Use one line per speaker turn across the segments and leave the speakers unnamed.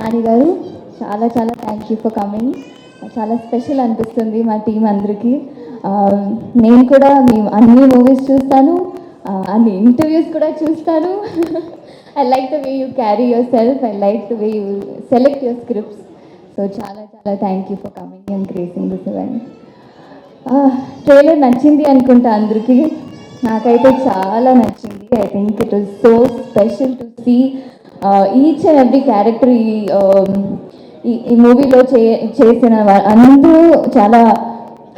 నాని గారు చాలా చాలా థ్యాంక్ యూ ఫర్ కమింగ్ చాలా స్పెషల్ అనిపిస్తుంది మా టీం అందరికీ. Um, నేను కూడా మీ అన్ని మూవీస్ చూస్తాను అన్ని ఇంటర్వ్యూస్ కూడా చూస్తాను. I like the way you carry yourself I like the way you select your scripts so చాలా చాలా thank you for coming and gracing this event trailer నచ్చింది అనుకుంటా అందరికీ. నాకైతే చాలా నచ్చింది. I think it was so special to see each and every character ఈ ఈ మూవీలో చే చేసిన అందరూ చాలా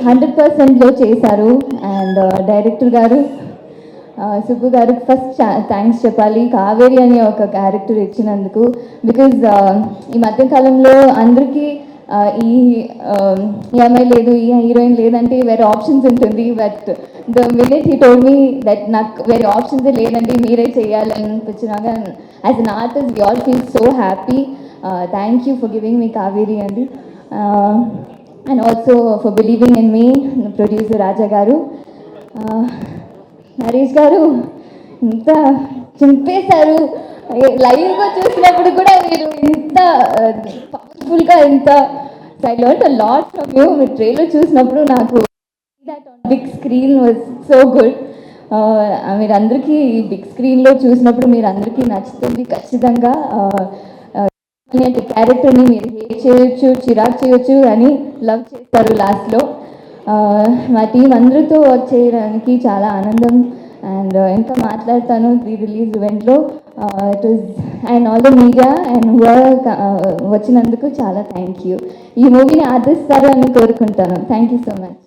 హండ్రెడ్ పర్సెంట్లో చేశారు. అండ్ డైరెక్టర్ uh, గారు సుబ్బు గారికి ఫస్ట్ థ్యాంక్స్ చెప్పాలి. కావేరి అనే ఒక క్యారెక్టర్ ఇచ్చినందుకు. బికాజ్ uh, ఈ మధ్యకాలంలో అందరికీ ఈ ఈ అమ్మాయి లేదు ఈ హీరోయిన్ లేదంటే వేరే ఆప్షన్స్ ఉంటుంది but the minute he told me that నాకు వేరే ఆప్షన్స్ లేదండి మీరే చేయాలని అనిపించినాక as an artist we all feel so happy. Thank you for giving me Kaveri అండి. And also for believing in me producer Raja garu. Naresh garu ఇంత చింపేశారు. లైవ్గా చూసినప్పుడు కూడా మీరు ఇంత పవర్ఫుల్గా ఇంత I learn a lot from you మీరు ట్రైలర్ చూసినప్పుడు నాకు that on big screen was so good మీరందరికీ బిగ్ స్క్రీన్లో చూసినప్పుడు మీరు అందరికీ నచ్చుతుంది ఖచ్చితంగా. Uh, uh, క్యారెక్టర్ని మీరు హేట్ చేయొచ్చు చిరాక్ చేయొచ్చు అని లవ్ చేస్తారు లాస్ట్లో uh, మా టీం అందరితో వర్క్ చేయడానికి చాలా ఆనందం. అండ్ ఇంకా మాట్లాడతాను ప్రీ రిలీజ్ ఈవెంట్లో it is and all the media and వచ్చినందుకు చాలా థ్యాంక్ యూ ఈ మూవీని ఆదరిస్తారు అని కోరుకుంటాను. Thank you so much